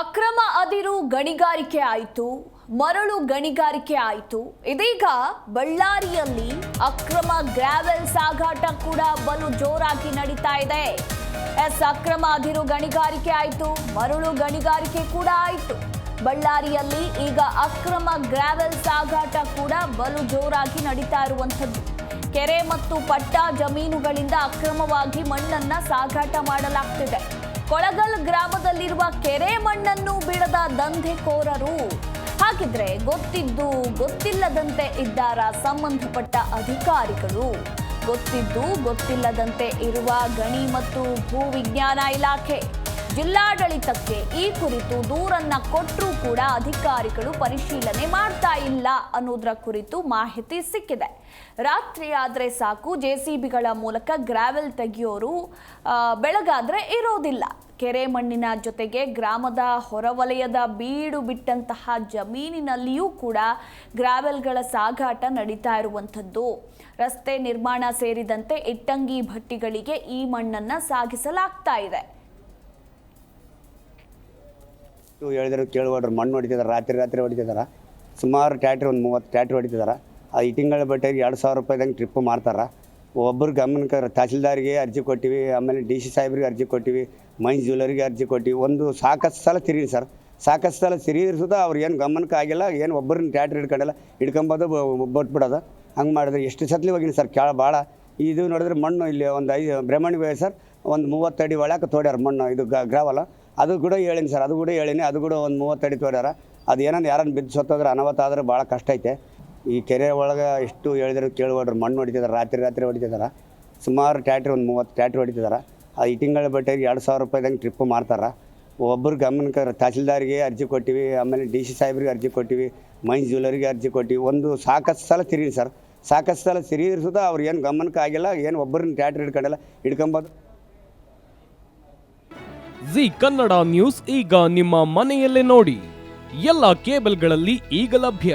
ಅಕ್ರಮ ಅದಿರು ಗಣಿಗಾರಿಕೆ ಆಯಿತು, ಮರಳು ಗಣಿಗಾರಿಕೆ ಆಯಿತು. ಇದೀಗ ಬಳ್ಳಾರಿಯಲ್ಲಿ ಅಕ್ರಮ ಗ್ರಾವೆಲ್ ಸಾಗಾಟ ಕೂಡ ಬಲು ಜೋರಾಗಿ ನಡೀತಾ ಇದೆ. ಎಸ್, ಅಕ್ರಮ ಅದಿರು ಗಣಿಗಾರಿಕೆ ಆಯಿತು, ಮರಳು ಗಣಿಗಾರಿಕೆ ಕೂಡ ಆಯಿತು. ಬಳ್ಳಾರಿಯಲ್ಲಿ ಈಗ ಅಕ್ರಮ ಗ್ರಾವೆಲ್ ಸಾಗಾಟ ಕೂಡ ಬಲು ಜೋರಾಗಿ ನಡೀತಾ ಇರುವಂಥದ್ದು. ಕೆರೆ ಮತ್ತು ಪಟ್ಟ ಜಮೀನುಗಳಿಂದ ಅಕ್ರಮವಾಗಿ ಮಣ್ಣನ್ನ ಸಾಗಾಟ ಮಾಡಲಾಗ್ತಿದೆ. ಕೊಳಗಲ್ ಗ್ರಾಮದಲ್ಲಿರುವ ಕೆರೆ ಮಣ್ಣನ್ನು ಬಿಡದ ದಂಧೆಕೋರರು. ಹಾಗಿದ್ರೆ ಗೊತ್ತಿದ್ದು ಗೊತ್ತಿಲ್ಲದಂತೆ ಇದ್ದಾರ ಸಂಬಂಧಪಟ್ಟ ಅಧಿಕಾರಿಗಳು. ಗೊತ್ತಿದ್ದು ಗೊತ್ತಿಲ್ಲದಂತೆ ಇರುವ ಗಣಿ ಮತ್ತು ಭೂವಿಜ್ಞಾನ ಇಲಾಖೆ. ಜಿಲ್ಲಾಡಳಿತಕ್ಕೆ ಈ ಕುರಿತು ದೂರನ್ನ ಕೊಟ್ಟರೂ ಕೂಡ ಅಧಿಕಾರಿಗಳು ಪರಿಶೀಲನೆ ಮಾಡ್ತಾ ಇಲ್ಲ ಅನ್ನೋದರ ಕುರಿತು ಮಾಹಿತಿ ಸಿಕ್ಕಿದೆ. ರಾತ್ರಿ ಆದ್ರೆ ಸಾಕು ಜೆಸಿಬಿಗಳ ಮೂಲಕ ಗ್ರಾವೆಲ್ ತೆಗೆಯೋರು ಬೆಳಗಾದ್ರೆ ಇರೋದಿಲ್ಲ. ಕೆರೆ ಮಣ್ಣಿನ ಜೊತೆಗೆ ಗ್ರಾಮದ ಹೊರವಲಯದ ಬೀಡು ಬಿಟ್ಟಂತಹ ಜಮೀನಿನಲ್ಲಿಯೂ ಕೂಡ ಗ್ರಾವೆಲ್ಗಳ ಸಾಗಾಟ ನಡೀತಾ ಇರುವಂಥದ್ದು. ರಸ್ತೆ ನಿರ್ಮಾಣ ಸೇರಿದಂತೆ ಇಟ್ಟಂಗಿ ಭಟ್ಟಿಗಳಿಗೆ ಈ ಮಣ್ಣನ್ನು ಸಾಗಿಸಲಾಗ್ತಾ ಇದೆ. ಹೇಳಿದ್ರು ಕೇಳುವಡ್ರು ಮಣ್ಣು ಹೊಡಿತಿದಾರೆ, ರಾತ್ರಿ ರಾತ್ರಿ ಹೊಡಿತಿದಾರೆ. ಸುಮಾರು ಟ್ಯಾಟ್ರಿ ಒಂದು ಮೂವತ್ತು ಟ್ಯಾಟ್ರಿ ಹೊಡಿತಿದ್ದಾರೆ ಆ ಇಟಿಂಗಳ ಬಟ್ಟೆಗೆ ಎರಡು ಸಾವಿರ ರೂಪಾಯಿದಂಗೆ ಟ್ರಿಪ್ ಮಾಡ್ತಾರೆ. ಒಬ್ಬರು ಗಮನಕ್ಕೆ ತಹಸೀಲ್ದಾರಿಗೆ ಅರ್ಜಿ ಕೊಟ್ಟಿವಿ, ಆಮೇಲೆ ಡಿ ಸಿ ಸಾಹೇಬ್ರಿಗೆ ಅರ್ಜಿ ಕೊಟ್ಟಿವಿ, ಮೈನ್ಸ್ ಜ್ಯುವೆಲರಿಗೆ ಅರ್ಜಿ ಕೊಟ್ಟಿವಿ. ಒಂದು ಸಾಕಷ್ಟು ಸಲ ತಿರುಗಿ ಸರ್. ಸಾಕಷ್ಟು ಸಲ ತಿರುಗಿದ್ರು ಸುತ್ತ ಅವ್ರು ಏನು ಗಮನಕ್ಕೆ ಆಗಿಲ್ಲ, ಏನು ಒಬ್ಬರನ್ನ ಟ್ಯಾಟ್ರ್ ಹಿಡ್ಕೊಂಡಿಲ್ಲ, ಹಿಡ್ಕೊಂಬೋದು ಬಿಟ್ಬಿಡೋದು. ಹಂಗೆ ಮಾಡಿದ್ರೆ ಎಷ್ಟು ಸತ್ಲಿ ಹೋಗಿನಿ ಸರ್, ಕೇಳ ಭಾಳ ಇದು ನೋಡಿದ್ರೆ ಮಣ್ಣು ಇಲ್ಲಿ ಒಂದು ಐದು ಬ್ರಹ್ಮಣ್ಯ ಸರ್, ಒಂದು ಮೂವತ್ತಡಿ ಒಳಕ್ಕೆ ತೋಡ್ಯಾರ ಮಣ್ಣು, ಇದು ಗ್ರಾವಲ್ಲ ಅದು ಕೂಡ ಹೇಳೀನಿ ಸರ್, ಅದು ಕೂಡ ಹೇಳೀನಿ, ಅದು ಕೂಡ ಒಂದು ಮೂವತ್ತಡಿ ತೋಡ್ಯಾರ. ಅದು ಏನಂದ್ರೆ ಯಾರನ್ನು ಬಿದ್ದು ಸತ್ತೋದ್ರೆ ಅನಾಹುತ ಆದ್ರೆ ಭಾಳ ಕಷ್ಟ ಐತೆ. ಈ ಕೆರೆ ಒಳಗೆ ಎಷ್ಟು ಹೇಳಿದ್ರು ಕೇಳುವಡ್ರು ಮಣ್ಣು ಹೊಡಿತಿದ್ದಾರೆ ರಾತ್ರಿ ರಾತ್ರಿ ಹೊಡಿತಿದ್ದಾರೆ ಸುಮಾರು ಟ್ಯಾಟ್ರಿ ಒಂದು ಮೂವತ್ತು ಟ್ಯಾಟ್ರಿ ಹೊಡಿತಿದ್ದಾರೆ ಆ ಇಟಿಂಗಳ ಬಟ್ಟೆಗೆ ಎರಡು ಸಾವಿರ ರೂಪಾಯಿದಂಗೆ ಟ್ರಿಪ್ ಮಾಡ್ತಾರೆ. ಒಬ್ಬರು ಗಮನಕ್ಕೆ ತಹಸೀಲ್ದಾರಿಗೆ ಅರ್ಜಿ ಕೊಟ್ಟಿವಿ, ಆಮೇಲೆ ಡಿ ಸಿ ಸಾಹೇಬ್ರಿಗೆ ಅರ್ಜಿ ಕೊಟ್ಟಿವಿ ಮೈನ್ಸ್ ಜ್ಯುವೆಲರಿಗೆ ಅರ್ಜಿ ಕೊಟ್ಟಿವಿ. ಒಂದು ಸಾಕಷ್ಟು ಸಲ ತಿರುಗಿ ಸರ್. ಸಾಕಷ್ಟು ಸಲ ತಿರುಗಿದ್ರು ಸುದ ಅವ್ರು ಏನು ಗಮನಕ್ಕೆ ಆಗಿಲ್ಲ, ಏನು ಒಬ್ಬರನ್ನ ಟ್ಯಾಟ್ರಿ ಹಿಡ್ಕೊಂಡಿಲ್ಲ ಇಟ್ಕೊಂಬೋದು ಜಿ ಕನ್ನಡ ನ್ಯೂಸ್ ಈಗ ನಿಮ್ಮ ಮನೆಯಲ್ಲೇ ನೋಡಿ. ಎಲ್ಲ ಕೇಬಲ್ಗಳಲ್ಲಿ ಈಗ ಲಭ್ಯ.